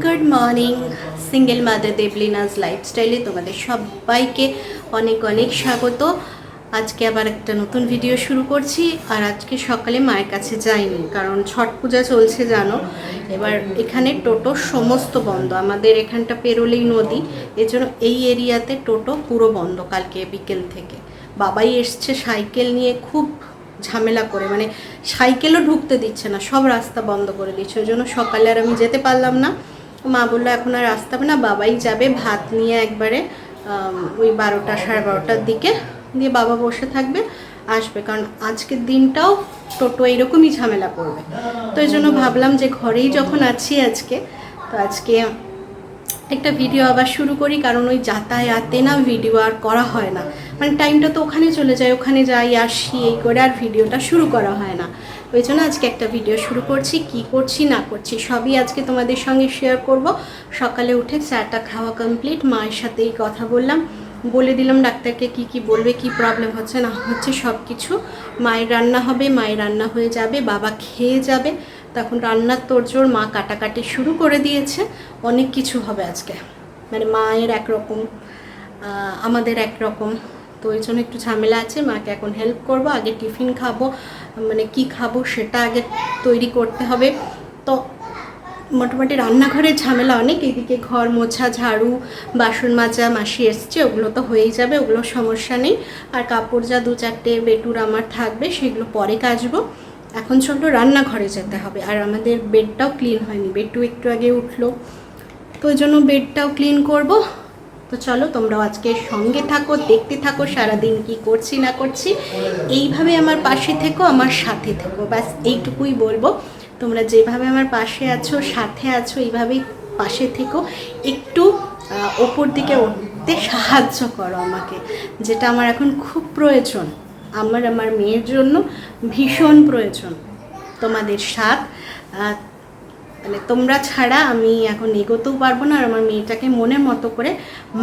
Good morning single mother Debolina's লাইফস্টাইলে তোমাদের সবাইকে অনেক অনেক স্বাগত। আজকে আবার একটা নতুন ভিডিও শুরু করছি, আর আজকে সকালে মায়ের কাছে যাইনি, কারণ ছট পূজা চলছে, জানো। এবার এখানে টোটো সমস্ত বন্ধ, আমাদের এখানটা পেরোলেই নদী, এজন্য এই এরিয়াতে টোটো পুরো বন্ধ কালকে বিকেল থেকে। বাবাই এসছে সাইকেল নিয়ে খুব ঝামেলা করে মানে সাইকেলও ঢুকতে দিচ্ছে না, সব রাস্তা বন্ধ করে দিচ্ছে, ওই জন্য সকালে আর আমি যেতে পারলাম না। মা বলল, এখন আর আসতে হবে না, বাবাই যাবে ভাত নিয়ে একবারে ওই বারোটা সাড়ে বারোটার দিকে দিয়ে বাবা বসে থাকবে, আসবে। কারণ আজকের দিনটাও টোটো এইরকমই ঝামেলা করবে। তো এই জন্য ভাবলাম যে ঘরেই যখন আছি আজকে, তো আজকে একটা ভিডিও আবার শুরু করি, কারণ ওই যাতায়াতে না ভিডিও আর করা হয় না। মানে টাইমটা তো ওখানে চলে যায়, ওখানে যাই, আসি, এই করে আর ভিডিওটা শুরু করা হয় না। ওই জন্য আজকে একটা ভিডিও শুরু করছি, কি করছি, না করছি, সবই আজকে তোমাদের সঙ্গে শেয়ার করব। সকালে উঠে চাটা খাওয়া কমপ্লিট মায়ের সাথেই কথা বললাম। বলে দিলাম ডাক্তারকে কি কি বলবে, কি প্রবলেম হচ্ছে, না হচ্ছে সব কিছু মায়ের রান্না হবে, মায়ের রান্না হয়ে যাবে, বাবা খেয়ে যাবে। তখন রান্নার তোড়জোড় মা কাটাকাটি শুরু করে দিয়েছে, অনেক কিছু হবে আজকে। মানে মায়ের একরকম আমাদের একরকম। তো ওই জন্য একটু ঝামেলা আছে, মাকে এখন হেল্প করব, আগে টিফিন খাব মানে কি খাব সেটা আগে তৈরি করতে হবে। তো মোটামুটি রান্নাঘরের ঝামেলা অনেক, এদিকে ঘর মোছা, ঝাড়ু, বাসন মাজা, মাসি এসছে, ওগুলো তো হয়েই যাবে, ওগুলো সমস্যা নেই। আর কাপড় যা দু চারটে বেটুর আমার থাকবে, সেগুলো পরে কাচবো। এখন চলো রান্নাঘরে যেতে হবে, আর আমাদের বেডটাও ক্লিন হয়নি, বেডটু একটু আগে উঠল। তো ওই জন্য বেডটাও ক্লিন করব তো চলো, তোমরাও আজকে সঙ্গে থাকো, দেখতে থাকো, সারাদিন কি করছি, না করছি। এইভাবে আমার পাশে থেকো, আমার সাথে থেকো। ব্যাস, এইটুকুই বলব। তোমরা যেভাবে আমার পাশে আছো, সাথে আছো, এইভাবেই পাশে থেকো। একটু ওপর দিকে উঠতে সাহায্য করো আমাকে, যেটা আমার এখন খুব প্রয়োজন। আমার আমার মেয়ের জন্য ভীষণ প্রয়োজন। তোমাদের সাথ মানে তোমরা ছাড়া আমি এখন এগোতেও পারব না আর আমার মেয়েটাকে মনের মতো করে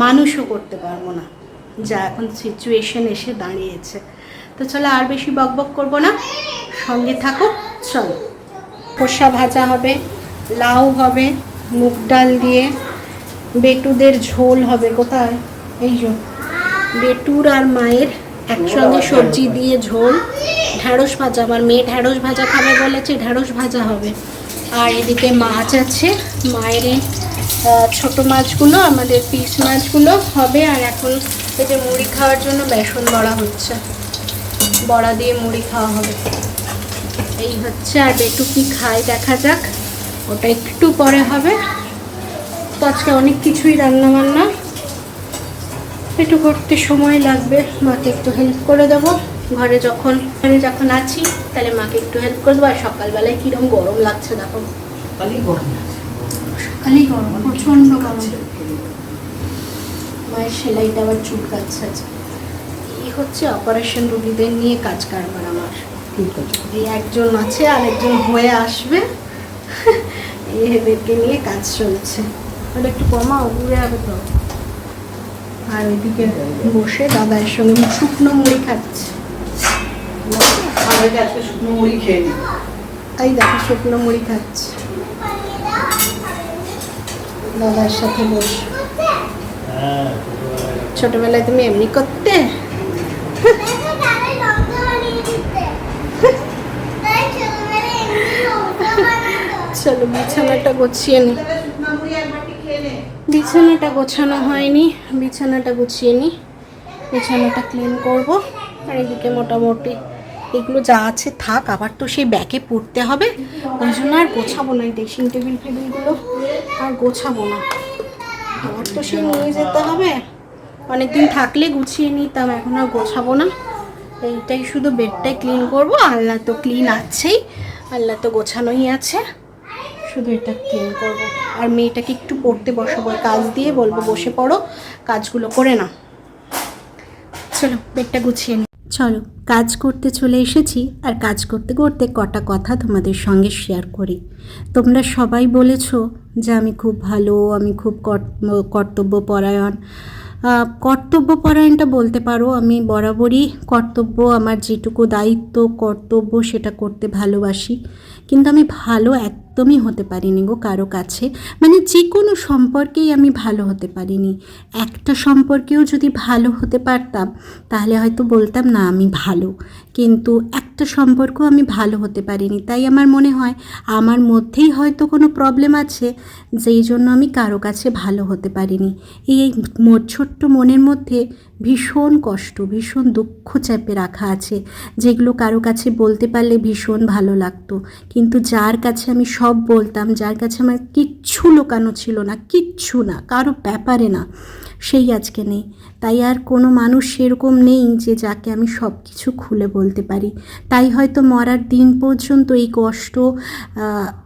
মানুষও করতে পারব না, যা এখন সিচুয়েশন এসে দাঁড়িয়েছে। তো চলো আর বেশি বকবক করব না, সঙ্গে থাকো, চলো। খোসা ভাজা হবে, লাউ হবে, মুগ ডাল দিয়ে, বেটুদের ঝোল হবে কোথায়? এই যে, বেটুর আর মায়ের একসঙ্গে সবজি দিয়ে ঝোল, ঢ্যাঁড়স ভাজা, আমার মেয়ে ঢ্যাঁড়স ভাজা খাবে বলেছে, ঢ্যাঁড়স ভাজা হবে। আর এদিকে মাছ আছে মায়ের আহ, ছোট মাছগুলো আমাদের পিস মাছগুলো হবে। আর এখন এই যে মুড়ি খাওয়ার জন্য বেসন বড়া হচ্ছে। বড়া দিয়ে মুড়ি খাওয়া হবে। এই হচ্ছে আর বেটু কি খায় দেখা যাক। ওটা একটু পরে হবে। তো আজকে অনেক কিছুই রান্না বান্না একটু করতে সময় লাগবে। মাকে একটু হেল্প করে দেবো। ঘরে যখন ঘরে যখন আছি তাহলে মাকে একটু হেল্প করে দেবো। আর সকালবেলায় কীরকম গরম লাগছে দেখো। খালি গরম সকালেই গরম প্রচণ্ড গরম। মায়ের সেলাইটা আবার চুটকাচ্ছে আছে এই হচ্ছে অপারেশন রুগীদের নিয়ে কাজ কারবার আমার। ঠিক এই একজন আছে আর একজন হয়ে আসবে। এই এদেরকে নিয়ে কাজ চলছে। ওটা একটু কমাও দূরে হবে তো। আর ওইদিকে বসে দাদার সঙ্গে শুকনো মুড়ি খাচ্ছে। তাই দেখো, শুকনো মুড়ি খাচ্ছে। দাদার সাথে বসে। ছোটবেলায় তুমি এমনি করতে? চলো, বিছানাটা গুছিয়ে নে। বিছানাটা গোছানো হয়নি, বিছানাটা গুছিয়ে নি। বিছানাটা ক্লিন করব। আর এদিকে মোটামুটি এগুলো যা আছে থাক, আবার তো সেই ব্যাগে পড়তে হবে। ওই জন্য আর গোছাবো না এই ড্রেসিং টেবিল ফেবিলগুলো। আর গোছাবো না। আবার তো সে নিয়ে যেতে হবে। অনেকদিন থাকলে গুছিয়ে নিতাম, এখন আর গোছাবো না। এইটাই শুধু বেডটাই ক্লিন করব। আল্লাহ তো ক্লিন আছেই। আল্লাহ তো গোছানোই আছে। শুধু এটা ক্লিন করব। আর মেয়েটাকে একটু পড়তে বসাবো। কাজ দিয়ে বলব, বসে পড়ো। কাজগুলো করে না চলো বেডটা গুছিয়ে চলো, কাজ করতে চলে এসেছি আর কাজ করতে করতে কটা কথা তোমাদের সঙ্গে শেয়ার করি। তোমরা সবাই বলেছ যে আমি খুব ভালো, আমি খুব কর্তব্যপরায়ণ। কর্তব্যপরায়ণটা বলতে পারো, আমি বরাবরই কর্তব্য, আমার যেটুকু দায়িত্ব, কর্তব্য, সেটা করতে ভালোবাসি। কিন্তু আমি ভালো একদম একদমই হতে পারিনি গো কারও কাছে। মানে যে কোনো সম্পর্কেই আমি ভালো হতে পারিনি। একটা সম্পর্কেও যদি ভালো হতে পারতাম, তাহলে হয়তো বলতাম, না, আমি ভালো। কিন্তু একটা সম্পর্ক আমি ভালো হতে পারিনি। তাই আমার মনে হয়, আমার মধ্যেই হয়তো কোনো প্রবলেম আছে, যেই জন্য আমি কারও কাছে ভালো হতে পারিনি। এই ছোট্ট মনের মধ্যে ভীষণ কষ্ট, ভীষণ দুঃখ চেপে রাখা আছে। যেগুলো কারও কাছে বলতে পারলে ভীষণ ভালো লাগতো। কিন্তু যার কাছে আমি সব বলতাম, যার কাছে আমার কিচ্ছু লুকানো ছিল না, কিচ্ছু না, কারও ব্যাপারে না। সেই আজকে নেই। তাই আর কোনো মানুষ সেরকম নেই যে যাকে আমি সব কিছু খুলে বলতে পারি। তাই হয়তো মরার দিন পর্যন্ত এই কষ্ট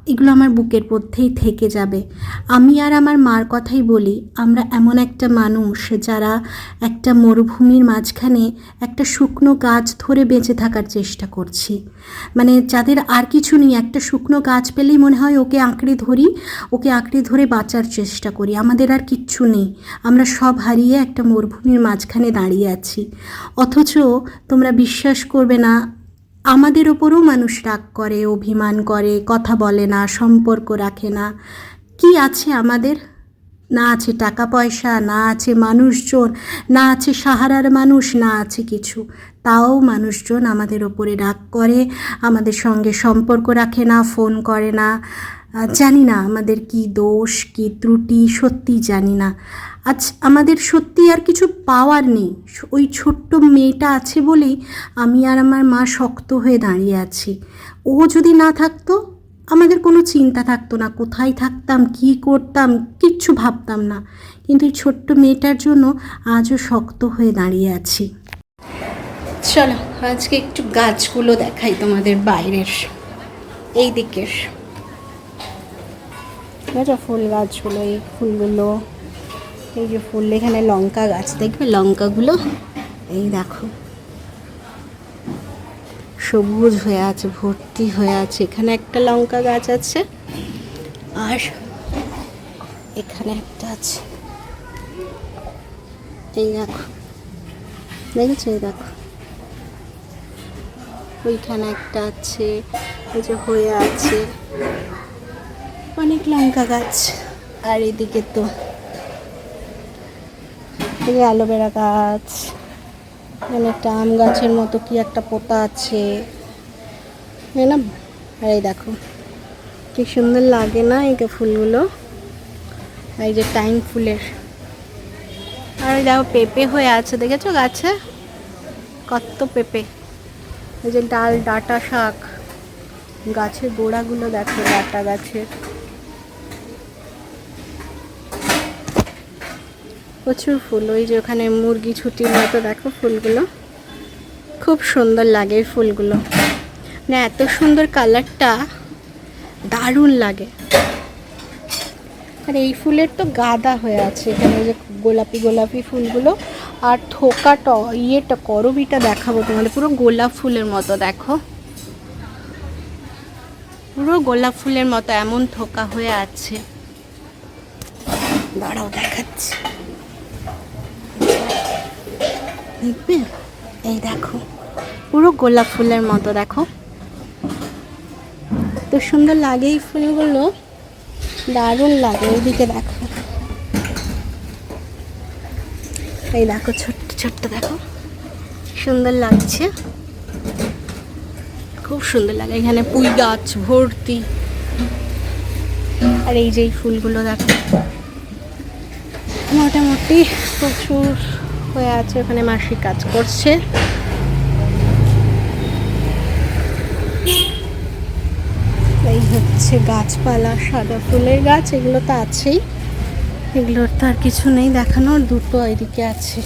এগুলো আমার বুকের মধ্যেই থেকে যাবে। আমি আর আমার মার কথাই বলি, আমরা এমন একটা মানুষ যারা একটা মরুভূমির মাঝখানে একটা শুকনো গাছ ধরে বেঁচে থাকার চেষ্টা করছি। মানে যাদের আর কিছু নেই, একটা শুকনো গাছ পেলেই মনে হয় ওকে আঁকড়ে ধরি, ওকে আঁকড়ে ধরে বাঁচার চেষ্টা করি। আমাদের আর কিচ্ছু নেই। আমরা সব হারিয়ে একটা মরুভূমির মাঝখানে দাঁড়িয়ে আছি। অথচ তোমরা বিশ্বাস করবে না, আমাদের ওপরও মানুষ রাগ করে, অভিমান করে, কথা বলে না, সম্পর্ক রাখে না। কি আছে আমাদের? না আছে টাকা পয়সা, না আছে মানুষজন, না আছে সাহারার মানুষ, না আছে কিছু। তাও মানুষজন আমাদের ওপরে রাগ করে, আমাদের সঙ্গে সম্পর্ক রাখে না, ফোন করে না। জানি না আমাদের কি দোষ, কি ত্রুটি, সত্যি জানি না। আজ আমাদের সত্যি আর কিছু পাওয়ার নেই। ওই ছোট্ট মেয়েটা আছে বলেই আমি আর আমার মা শক্ত হয়ে দাঁড়িয়ে আছি। ও যদি না থাকতো, আমাদের কোনো চিন্তা থাকতো না। কোথায় থাকতাম, কি করতাম, কিচ্ছু ভাবতাম না। কিন্তু এই ছোট্ট মেয়েটার জন্য আজও শক্ত হয়ে দাঁড়িয়ে আছি। চলো, আজকে একটু গাছগুলো দেখাই তোমাদের বাইরের, এই দিকের। দেখো ফুল গাছগুলো এই ফুলগুলো, এই যে ফুল, এখানে লঙ্কা গাছ, দেখবে লঙ্কাগুলো? এই দেখো। সবুজ হয়ে আছে, ভর্তি হয়ে আছে। এখানে একটা লঙ্কা গাছ আছে, আর এখানে একটা আছে। এই দেখো, দেখেছ? এই দেখো। ওইখানে একটা আছে, এই যে হয়ে আছে। অনেক লঙ্কা গাছ। আর এদিকে তো অ্যালোভেরা গাছ। এখানে একটা আম গাছের মতো কি একটা পোতা আছে। না? আর এই দেখো, কি সুন্দর লাগে না এই ফুলগুলো? এই যে টাইম ফুলের। আর দেখো পেঁপে হয়ে আছে, দেখেছ গাছে? কত পেঁপে। এই যে ডাল, ডাটা শাক। গাছের গোড়াগুলো দেখো, ডাটা গাছের। প্রচুর ফুল। ওই যে ওখানে মুরগি ছুটির মতো, দেখো ফুলগুলো। খুব সুন্দর লাগে এই ফুলগুলো। মানে এত সুন্দর কালারটা দারুণ লাগে। আর এই ফুলের তো গাদা হয়ে আছে এখানে যে গোলাপি গোলাপি ফুলগুলো। আর থোকাটা, ইয়েটা, করবিটা দেখাবো তোমাদের। পুরো গোলাপ ফুলের মতো, দেখো। পুরো গোলাপ ফুলের মতো, এমন থোকা হয়ে আছে। দাঁড়াও, দেখাচ্ছি। দেখবে? এই দেখো, পুরো গোলাপ ফুলের মতো, দেখো। তো সুন্দর লাগে এই ফুলগুলো। দারুণ লাগে ওইদিকে দেখো। এই দেখো, ছোট্ট ছোট্ট, দেখো। সুন্দর লাগছে। খুব সুন্দর লাগে, এখানে পুঁই গাছ, ভর্তি। আর এই যে ফুলগুলো, দেখো। মোটামুটি প্রচুর হয়ে আছে, ওখানে মাসি কাজ করছে। এই হচ্ছে গাছপালা, সাদা ফুলের গাছ, এগুলো তো আছেই। এগুলোর তো আর কিছু নেই দেখানোর, দুটো এদিকে আছে।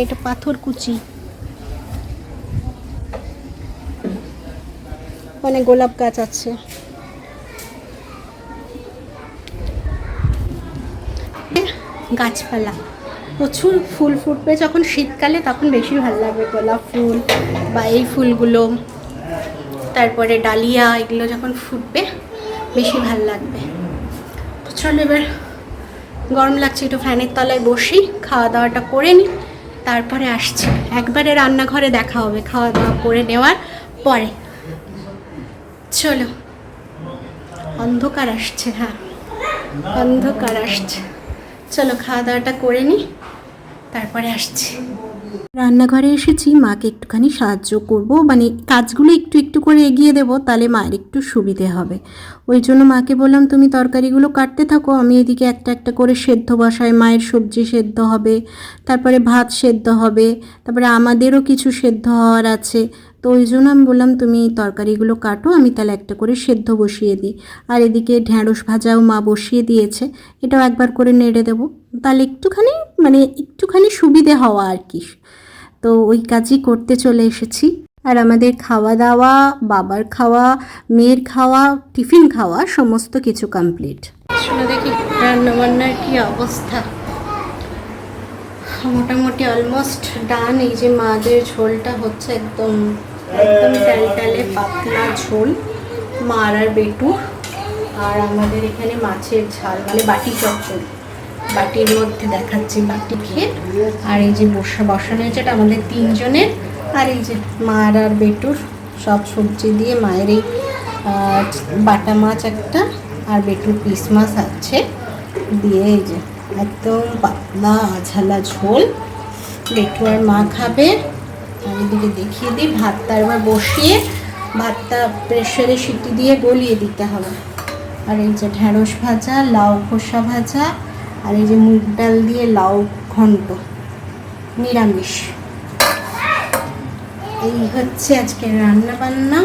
এইটা পাথর কুচি। অনেক গোলাপ গাছ আছে। গাছপালা। প্রচুর ফুল ফুটবে যখন শীতকালে, তখন বেশি ভালো লাগবে। গোলাপ ফুল বা এই ফুলগুলো, তারপরে ডালিয়া, এগুলো যখন ফুটবে, বেশি ভালো লাগবে। চলো এবার গরম লাগছে, একটু ফ্যানের তলায় বসি খাওয়া দাওয়াটা করে নিই, তারপরে আসছি। একবারে রান্নাঘরে দেখা হবে খাওয়া দাওয়া করে নেওয়ার পরে। চলো। অন্ধকার আসছে হ্যাঁ। অন্ধকার আসছে। চলো খাওয়া দাওয়াটা করে নিই তারপরে আসছি। রান্নাঘরে এসেছি, মাকে একটুখানি সাহায্য করব মানে কাজগুলো একটু একটু করে এগিয়ে দেবো, তাহলে মায়ের একটু সুবিধে হবে। ওই জন্য মাকে বললাম, তুমি তরকারিগুলো কাটতে থাকো, আমি এদিকে একটা একটা করে সেদ্ধ বসাই, মায়ের সবজি সেদ্ধ হবে, তারপরে ভাত সেদ্ধ হবে, তারপরে আমাদেরও কিছু সেদ্ধ হওয়ার আছে। তো ওই জন্য আমি বললাম, তুমি তরকারিগুলো কাটো, আমি তাহলে একটা করে সেদ্ধ বসিয়ে দিই। আর এদিকে ঢ্যাঁড়স ভাজাও মা বসিয়ে দিয়েছে, এটাও একবার করে নেড়ে দেবো। তাহলে একটুখানি মানে একটুখানি সুবিধে হওয়া আর কি। তো ওই কাজই করতে চলে এসেছি। আর আমাদের খাওয়া দাওয়া, বাবার খাওয়া, মেয়ের খাওয়া, টিফিন খাওয়া, সমস্ত কিছু কমপ্লিট দেখি, রান্নাবান্নার কি অবস্থা? মোটামুটি অলমোস্ট ডান এই যে মাদের ঝোলটা হচ্ছে একদম একদম ট্যালট্যালে পাতলা ঝোল, মার আর বেটু। আর আমাদের এখানে মাছের ঝাল মানে বাটি চচ্চড়ি। বাটির মধ্যে দেখাচ্ছি বাটি খেয়ে। আর এই যে বসা, বসানো হয়েছে এটা আমাদের তিনজনের। আর এই যে মার আর বেটুর সব সবজি দিয়ে মায়ের এই বাটা মাছ একটা, আর বেটুর পিস মাছ আছে। দিয়ে এই যে একদম পাতলা আঝালা ঝোল। বেটু আর মা খাবে। আর এদিকে দেখিয়ে দিই, ভাতটা এবার বসিয়ে ভাতটা প্রেশারে সিটি দিয়ে গলিয়ে দিতে হবে। আর এই যে ঢ্যাঁড়স ভাজা, লাউ খোসা ভাজা, আর এই যে মুগ ডাল দিয়ে লাউ ঘন্ট, নিরামিষ। এই হচ্ছে আজকে রান্না বান্না।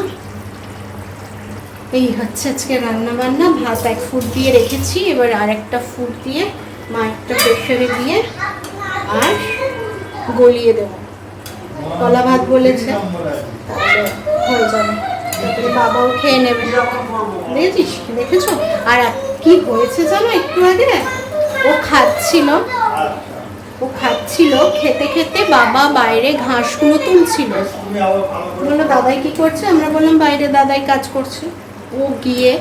এই হচ্ছে আজকে রান্না বান্না। ভাত এক ফুট দিয়ে রেখেছি, এবার আর একটা ফুট দিয়ে মা একটা প্রেশারে দিয়ে আর গলিয়ে দেবো। কলা ভাত বলেছে বাবাও খেয়ে নেবে। দেখেছিস? দেখেছ? আর কি হয়েছে জানো একটু আগে? ও খাচ্ছিল। ও খাচ্ছিল, খেতে খেতে বাবা বাইরে ঘাসগুলো তুলছিল। বলল, দাদাই কি করছে? আমরা বললাম, বাইরে দাদাই কাজ করছে। ও গিয়ে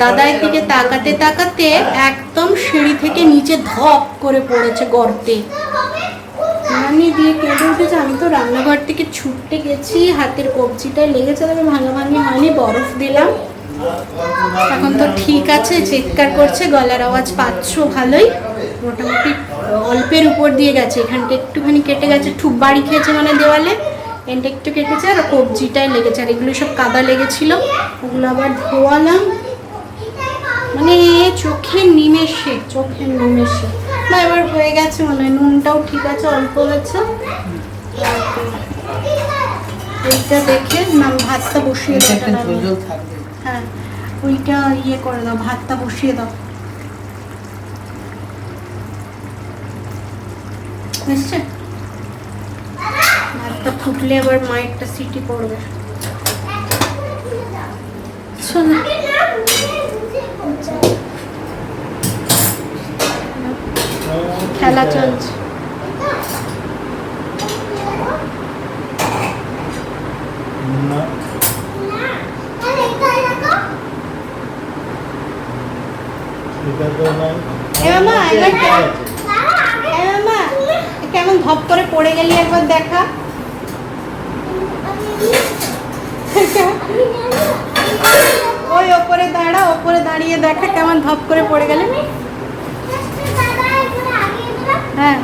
দাদার দিকে তাকাতে তাকাতে একদম সিঁড়ি থেকে নিচে ধপ করে পড়েছে গর্তে। আমি দিয়ে কেঁদে উঠেছে। আমি তো রান্নাঘর থেকে ছুটতে গেছি, হাতের কবজিটায় লেগেছে, তবে ভাঙা ভাঙি হয়নি, বরফ দিলাম। এখন তো ঠিক আছে, চিৎকার করছে, গলার আওয়াজ পাচ্ছ ভালোই। মোটামুটি অল্পের উপর দিয়ে গেছে, এখানটা একটুখানি কেটে গেছে ঠুক বাড়ি খেয়েছে মানে দেওয়ালে। এনটা একটু কেটেছে আর কবজিটায় লেগেছে, আর এগুলো সব কাদা লেগেছিল। ওগুলো আবার ধোয়ালাম মানে চোখের নিমেষে চোখের নিমেষে। না এবার হয়ে গেছে মনে হয় নুনটাও ঠিক আছে অল্প গেছে আর এইটা দেখে নাম ভাতটা বসিয়ে দাও হ্যাঁ ওইটা ইয়ে করে দাও ভাতটা বসিয়ে দাও। বুঝছে ভাতটা ফুটলে আবার মায়েরটা সিটি পড়বে। শোনো খেলা চলছে। কেমন ধপ করে পড়ে গেলি একবার দেখা? ওই ওপরে দাঁড়া ওপরে দাঁড়িয়ে দেখা কেমন ধপ করে পড়ে গেলে। হ্যাঁ।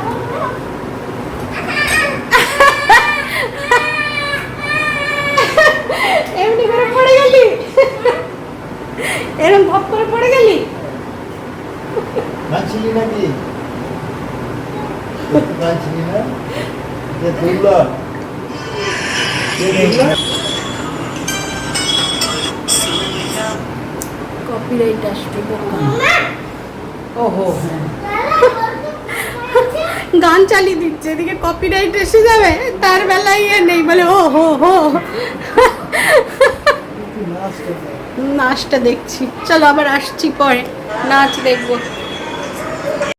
এমনি করে পড়ে গেলি? এরকম ধপ করে পড়ে গেলি? নাচছিলি নাকি? নাচছিলি না? যে তুললো কপিরাইট আসবে ওহো হ্যাঁ। গান চালিয়ে দিচ্ছে, এদিকে কপিরাইট এসে যাবে, তার বেলায় ইয়ে নেই, বলে, ও, হো হো। নাচটা দেখছি, চলো আবার আসছি পরে, নাচ দেখব।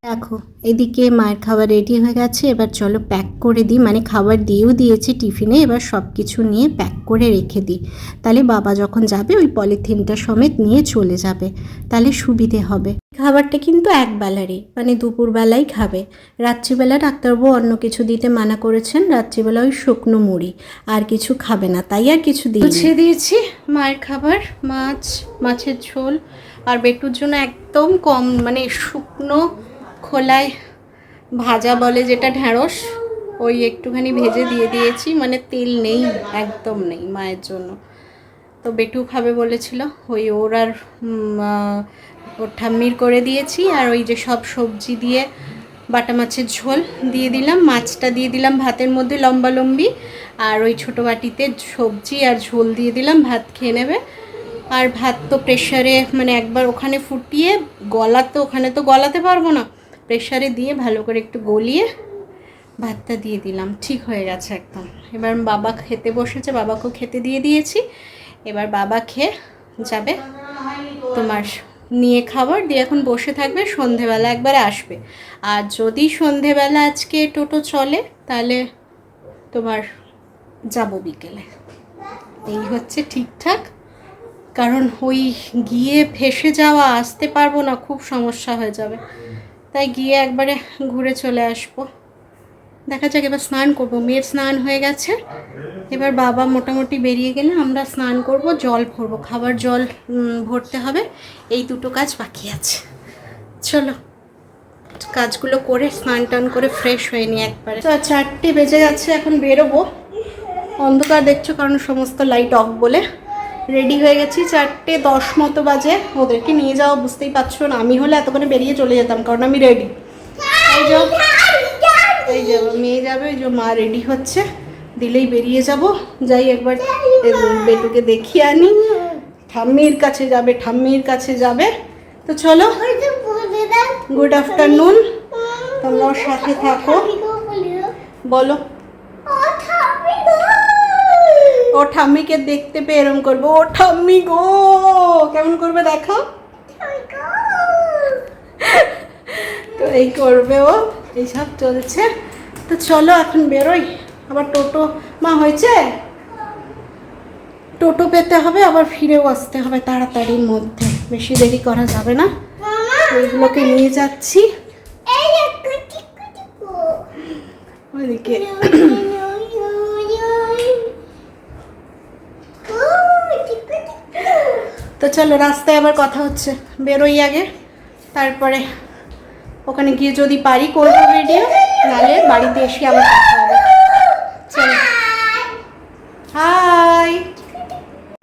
দেখো, এদিকে মায়ের খাবার রেডি হয়ে গেছে, এবার চলো প্যাক করে দিই। মানে খাবার দিয়েও দিয়েছি টিফিনে, এবার সব কিছু নিয়ে প্যাক করে রেখে দিই। তাহলে বাবা যখন যাবে, ওই পলিথিনটা সমেত নিয়ে চলে যাবে। তাহলে সুবিধে হবে। খাবারটা কিন্তু একবেলারই মানে দুপুরবেলাই খাবে। রাত্রিবেলা ডাক্তারবাবু অন্য কিছু দিতে মানা করেছেন, রাত্রিবেলা ওই শুকনো মুড়ি, আর কিছু খাবে না, তাই আর কিছু দিয়ে গুছিয়ে দিয়েছি মায়ের খাবার, মাছ, মাছের ঝোল, আর বেটুর জন্য একদম কম মানে শুকনো খোলায় ভাজা বলে যেটা ঢ্যাঁড়স, ওই একটুখানি ভেজে দিয়ে দিয়েছি। মানে তেল নেই, একদম নেই মায়ের জন্য। তো বেটু খাবে বলেছিল, ওই ওর আর ওর ঠাম্মির করে দিয়েছি। আর ওই যে সব সবজি দিয়ে বাটা মাছের ঝোল দিয়ে দিলাম। মাছটা দিয়ে দিলাম ভাতের মধ্যে লম্বা লম্বি। আর ওই ছোটো বাটিতে সবজি আর ঝোল দিয়ে দিলাম, ভাত খেয়ে নেবে। আর ভাত তো প্রেশারে মানে একবার ওখানে ফুটিয়ে গলাতে, ওখানে তো গলাতে পারব না। প্রেশারে দিয়ে ভালো করে একটু গলিয়ে ভাতটা দিয়ে দিলাম। ঠিক হয়ে গেছে একদম। এবার বাবা খেতে বসেছে বাবাকেও খেতে দিয়ে দিয়েছি। এবার বাবা খেয়ে যাবে তোমার নিয়ে খাবার। দিয়ে এখন বসে থাকবে, সন্ধেবেলা একবারে আসবে। আর যদি সন্ধেবেলা আজকে টোটো চলে, তাহলে তোমার যাব বিকেলে। এই হচ্ছে ঠিকঠাক। কারণ ওই গিয়ে ফেসে যাওয়া, আসতে পারব না, খুব সমস্যা হয়ে যাবে। তাই গিয়ে একবারে ঘুরে চলে আসব। দেখা যাক এবার স্নান করব। মেয়ের স্নান হয়ে গেছে। এবার বাবা মোটামুটি বেরিয়ে গেলে আমরা স্নান করব, জল ভরবো। খাবার জল ভরতে হবে। এই দুটো কাজ বাকি আছে। চলো, কাজগুলো করে স্নান টান করে ফ্রেশ হয়ে নিই একবারে। তো চারটে বেজে গেছে, এখন বেরোবো। অন্ধকার দেখছ কারণ সমস্ত লাইট অফ বলে। রেডি হয়ে গেছি। চারটে দশ মতো বাজে। ওদেরকে নিয়ে যাওয়া বুঝতেই পারছ না। আমি হলে এতক্ষণে বেরিয়ে চলে যেতাম, কারণ আমি রেডি এই যাও এই যাব মেয়ে যাবে ওই যে মা রেডি হচ্ছে। দিলেই বেরিয়ে যাব। যাই একবার বেটুকে দেখিয়ে আনি। ঠাম্মির কাছে যাবে, ঠাম্মির কাছে যাবে। তো চলো গুড আফটারনুন তোমরা সাথে থাকো। বলো। ও ঠাম্মিকে দেখতে পেয়ে এরম করব। ও ঠাম্মি গো কেমন করবে দেখো? তো এই করবে ও এইসব চলছে। তো চলো এখন বেরোই। আবার টোটো মা হয়েছে? টোটো পেতে হবে আবার ফিরেও আসতে হবে তাড়াতাড়ির মধ্যে। বেশি দেরি করা যাবে না। ওইগুলোকে নিয়ে যাচ্ছি। ওইদিকে। তো চলো, রাস্তায় আবার কথা হচ্ছে। বেরোই আগে। তারপরে ওখানে গিয়ে যদি পারি করব ভিডিও নাহলে বাড়িতে এসে আবার কথা হবে চলো হাই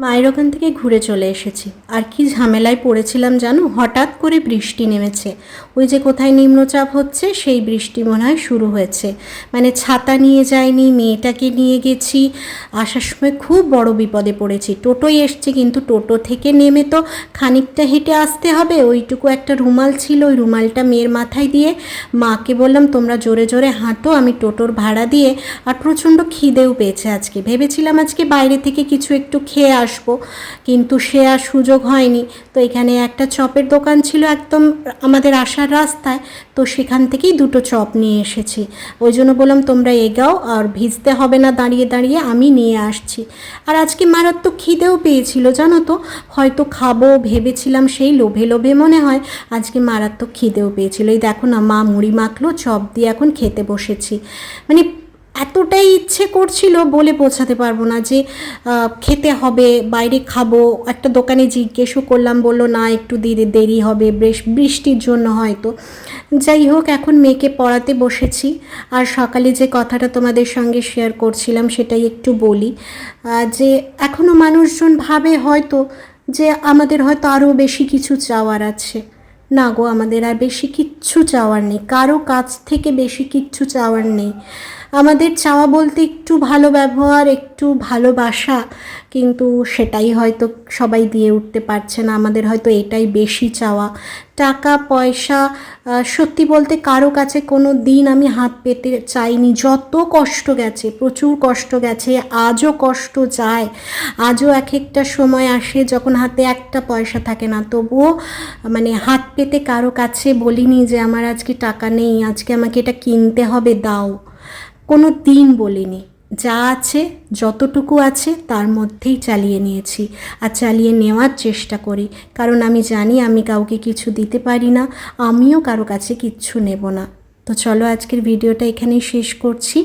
মায়ের ওখান থেকে ঘুরে চলে এসেছি। আর কি ঝামেলায় পড়েছিলাম জানো? হঠাৎ করে বৃষ্টি নেমেছে। ওই যে কোথায় নিম্নচাপ হচ্ছে, সেই বৃষ্টি মনে হয় শুরু হয়েছে। মানে ছাতা নিয়ে যায়নি মেয়েটাকে নিয়ে গেছি। আসার সময় খুব বড় বিপদে পড়েছি। টোটোই এসছে কিন্তু টোটো থেকে নেমে তো খানিকটা হেঁটে আসতে হবে। ওইটুকু একটা রুমাল ছিল, ওই রুমালটা মেয়ের মাথায় দিয়ে মাকে বললাম, তোমরা জোরে জোরে হাঁটো, আমি টোটোর ভাড়া দিয়ে। আর প্রচণ্ড খিদেও পেয়েছে আজকে। ভেবেছিলাম আজকে বাইরে থেকে কিছু একটু খেয়ে আসব। কিন্তু সে আর সুযোগ হয়নি। তো এখানে একটা চপের দোকান ছিল একদম আমাদের আসার রাস্তায়। তো সেখান থেকেই দুটো চপ নিয়ে এসেছি। ওই জন্য বললাম, তোমরা এগাও আর ভিজতে হবে না, দাঁড়িয়ে দাঁড়িয়ে আমি নিয়ে আসছি। আর আজকে মারাত্মক খিদেও পেয়েছিল, জানো তো? হয়তো খাব, ভেবেছিলাম সেই লোভে লোভে মনে হয়। আজকে মারাত্মক খিদেও পেয়েছিল। এই দেখো না, মা মুড়ি মাখলো, চপ দিয়ে এখন খেতে বসেছি। মানে এতটাই ইচ্ছে করছিল বলে পৌঁছাতে পারব না যে খেতে হবে, বাইরে খাব। একটা দোকানে জিজ্ঞেসও করলাম, বলল, না, একটু দিদি, দেরি হবে বেশ বৃষ্টির জন্য হয়তো। যাই হোক, এখন মেয়েকে পড়াতে বসেছি। আর সকালে যে কথাটা তোমাদের সঙ্গে শেয়ার করছিলাম, সেটাই একটু বলি। যে এখনও মানুষজন ভাবে হয়তো যে, আমাদের হয়তো আরও বেশি কিছু চাওয়ার আছে। না গো, আমাদের আর বেশি কিচ্ছু চাওয়ার নেই। কারও কাছ থেকে বেশি কিচ্ছু চাওয়ার নেই। আমাদের চাওয়া বলতে একটু ভালো ব্যবহার, একটু ভালোবাসা কিন্তু সেটাই হয়তো সবাই দিয়ে উঠতে পারছে না। আমাদের হয়তো এটাই বেশি চাওয়া। টাকা, পয়সা সত্যি বলতে কারও কাছে কোনো দিন আমি হাত পেতে চাইনি। যত কষ্ট গেছে, প্রচুর কষ্ট গেছে, আজও কষ্ট যায়। আজও এক একটা সময় আসে যখন হাতে একটা পয়সা থাকে না। তবুও মানে হাত পেতে কারও কাছে বলিনি যে, আমার আজকে টাকা নেই, আজকে আমাকে এটা কিনতে হবে, দাও। কোনো দিন বলিনি। যা আছে, যতটুকু আছে, তার মধ্যেই চালিয়ে নিয়েছি আর চালিয়ে নেওয়ার চেষ্টা করি। কারণ আমি জানি আমি কাউকে কিছু দিতে পারি না, আমিও কারও কাছে কিচ্ছু নেব না। তো চলো আজকের ভিডিওটা এখানেই শেষ করছি।